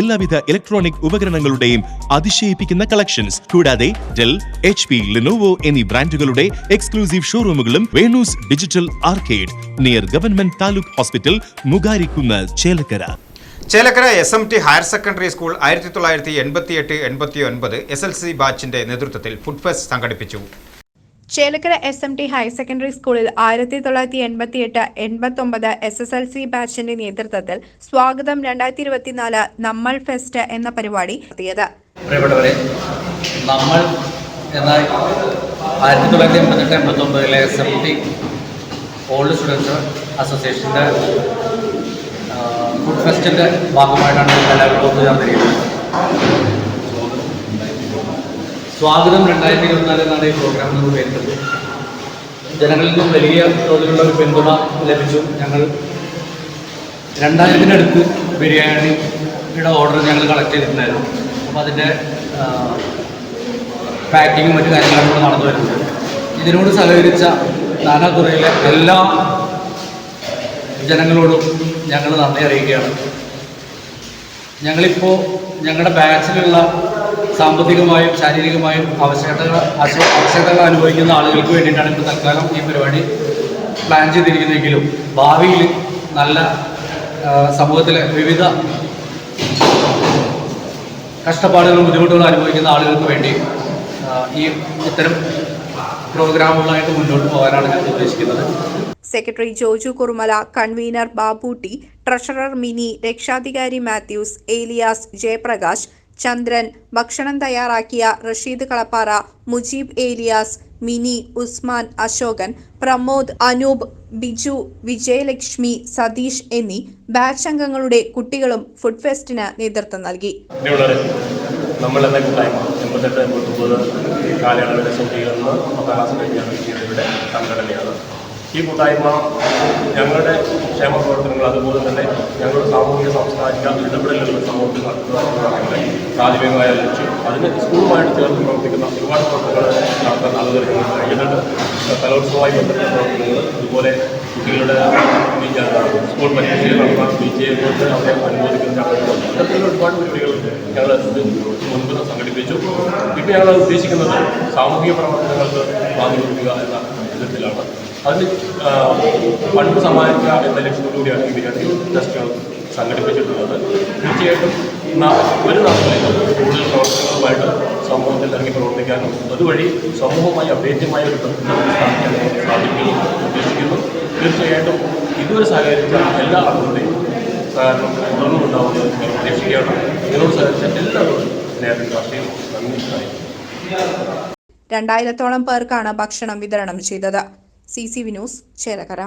എല്ലാവിധ ഇലക്ട്രോണിക് ഉപകരണങ്ങളുടെയും അതിശയിപ്പിക്കുന്ന കളക്ഷൻസ് കൂടാതെ ഡെൽ എച്ച് പി ലിനോവോ എന്നീ ബ്രാൻഡുകളുടെ exclusive ഷോറൂമുകളും Venu's digital arcade near government taluk hospital Mugarikkunnu Chelakkara. Chelakkara S M T higher secondary school ആയിരത്തി തൊള്ളായിരത്തി എൺപത്തി എട്ട് എൺപത്തി ഒൻപത് എസ് എൽ സി ബാച്ചിന്റെ നേതൃത്വത്തിൽ ഫുഡ് ഫെസ്റ്റ് സംഘടിപ്പിച്ചു. Chelakkara S M T higher secondary സ്കൂളിൽ ആയിരത്തി തൊള്ളായിരത്തി എൺപത്തി എട്ട് എൺപത്തൊമ്പത് എസ് എസ് എൽ സി ബാച്ചിന്റെ നേതൃത്വത്തിൽ സ്വാഗതം രണ്ടായിരത്തി ഇരുപത്തിനാല് നമ്മൾ ഫെസ്റ്റ് എന്ന പരിപാടി നടത്തിയത്. നമ്മൾ എന്ന ആയിരത്തി തൊള്ളായിരത്തി എൺപത്തെട്ട് എൺപത്തൊമ്പതിലെ S M T old students അസോസിയേഷന്റെ ഫുഡ് ഫെസ്റ്റിന്റെ ഭാഗമായിട്ടാണ് എല്ലാവരും ഒത്തുചേർന്നിരിക്കുന്നത്. സ്വാഗതം രണ്ടായിരത്തി ഇരുപത്തിനാല് എന്നാണ് ഈ പ്രോഗ്രാമിന് പേരിട്ടത് ജനങ്ങളിൽ നിന്നും വലിയ തോതിലുള്ള ഒരു പിന്തുണ ലഭിച്ചു. ഞങ്ങൾ രണ്ടായിരത്തിനടുത്ത് ബിരിയാണിയുടെ ഓർഡർ ഞങ്ങൾ കളക്ട് ചെയ്തിട്ടുണ്ടായിരുന്നു. അപ്പോൾ അതിന്റെ പാക്കിങ്ങും മറ്റു കാര്യങ്ങളും കൂടെ നടന്നു വരുന്നുണ്ട്. ഇതിനോട് സഹകരിച്ച നാനാതുറയിലെ എല്ലാ ജനങ്ങളോടും ഞങ്ങൾ നന്ദി അറിയിക്കുകയാണ്. ഞങ്ങളിപ്പോൾ ഞങ്ങളുടെ ബാച്ചിലുള്ള സാമ്പത്തികമായും ശാരീരികമായും ആവശ്യകതകൾ ആശ- ആവശ്യകതകൾ അനുഭവിക്കുന്ന ആളുകൾക്ക് വേണ്ടിയിട്ടാണ് ഇപ്പോൾ തൽക്കാലം ഈ പരിപാടി പ്ലാൻ ചെയ്തിരിക്കുന്നതെങ്കിലും ഭാവിയിൽ നല്ല സമൂഹത്തിലെ വിവിധ കഷ്ടപ്പാടുകളും ബുദ്ധിമുട്ടുകളും അനുഭവിക്കുന്ന ആളുകൾക്ക് വേണ്ടി ഈ ഇത്തരം പ്രോഗ്രാമുകളായിട്ട് മുന്നോട്ട് പോകാനാണ് ഞാൻ ഉദ്ദേശിക്കുന്നത്. Secretary Joju Kurumala convener Babootty treasurer Mini രക്ഷാധികാരി മാത്യൂസ് ഏലിയാസ് ജയപ്രകാശ് ചന്ദ്രൻ ഭക്ഷണം തയ്യാറാക്കിയ റഷീദ് കളപ്പാറ മുജീബ് ഏലിയാസ് മിനി ഉസ്മാൻ അശോകൻ പ്രമോദ് അനൂപ് ബിജു വിജയലക്ഷ്മി സതീഷ് എന്നീ ബാച്ച് അംഗങ്ങളുടെ കുട്ടികളും ഫുഡ് ഫെസ്റ്റിന് നേതൃത്വം നൽകി. നമ്മൾ എന്ന കൂട്ടായ്മ എൺപത്തെട്ട് എൺപത്തൊമ്പത് കാലയളവിലെ സമിതിയിൽ നിന്ന് പത്താം ക്ലാസ് കഴിഞ്ഞാണ് ഇവിടെ സംഘടനയാണ്. ഈ കൂട്ടായ്മ ഞങ്ങളുടെ ക്ഷേമ പ്രവർത്തനങ്ങൾ അതുപോലെ തന്നെ ഞങ്ങളുടെ സാമൂഹിക സാംസ്കാരിക ഇടപെടലുകൾ സമൂഹത്തിൽ നടത്തുക പ്രാഥമികമായ ലക്ഷ്യം. അതിന് സ്കൂളുമായിട്ട് ചേർന്ന് പ്രവർത്തിക്കുന്ന ഒരുപാട് പ്രവർത്തനങ്ങൾ നടത്താൻ ആളുകൾ കഴിയുന്നുണ്ട് കലോത്സവമായി ബന്ധപ്പെട്ട പ്രവർത്തനങ്ങൾ. അതുപോലെ കുട്ടികളുടെ സ്കൂൾ പരീക്ഷയിൽ നടത്താൻ വിജയങ്ങൾക്ക് അവരെ അനുമോദിക്കുന്ന ചടങ്ങുകൾ. ഇത്തരത്തിലുള്ള ഒരുപാട് പരിപാടികൾ ഞങ്ങൾ മുൻപ് സംഘടിപ്പിച്ചു. ഇപ്പോൾ ഞങ്ങൾ ഉദ്ദേശിക്കുന്നത് സാമൂഹിക പ്രവർത്തനങ്ങൾക്ക് പ്രാതിനിധ്യം എന്ന വിധത്തിലാണ്. അതിന് പണ്ട് സമ്മാനിക്കുക എന്ന ലക്ഷ്യത്തോടുകൂടിയാണ് ഈ ബിരിയാണി ടെസ്റ്റുകൾ സംഘടിപ്പിച്ചിട്ടുള്ളത്. തീർച്ചയായിട്ടും ഒരു നാളുകളിൽ കൂടുതൽ പ്രവർത്തനങ്ങളുമായിട്ട് സമൂഹത്തിൽ ഇറങ്ങി പ്രവർത്തിക്കാനും അതുവഴി സമൂഹവുമായി അഭേദ്യമായ ഒരു ബന്ധം സ്ഥാപിക്കാൻ സാധിക്കുന്നു ഉദ്ദേശിക്കുന്നു. തീർച്ചയായിട്ടും ഇതുവരെ സഹകരിച്ച എല്ലാ ആളുകളുടെയും സഹകരണം തുടർന്നും ഉണ്ടാവുന്നത് ഞങ്ങൾ പ്രതീക്ഷിക്കുകയാണ്. ഇതിനോട് സഹകരിച്ച എല്ലാവരും നേരത്തെ രാഷ്ട്രീയം നന്ദി രണ്ടായിരത്തോളം പേർക്കാണ് ഭക്ഷണം വിതരണം ചെയ്തത്. C C V news Chelakkara.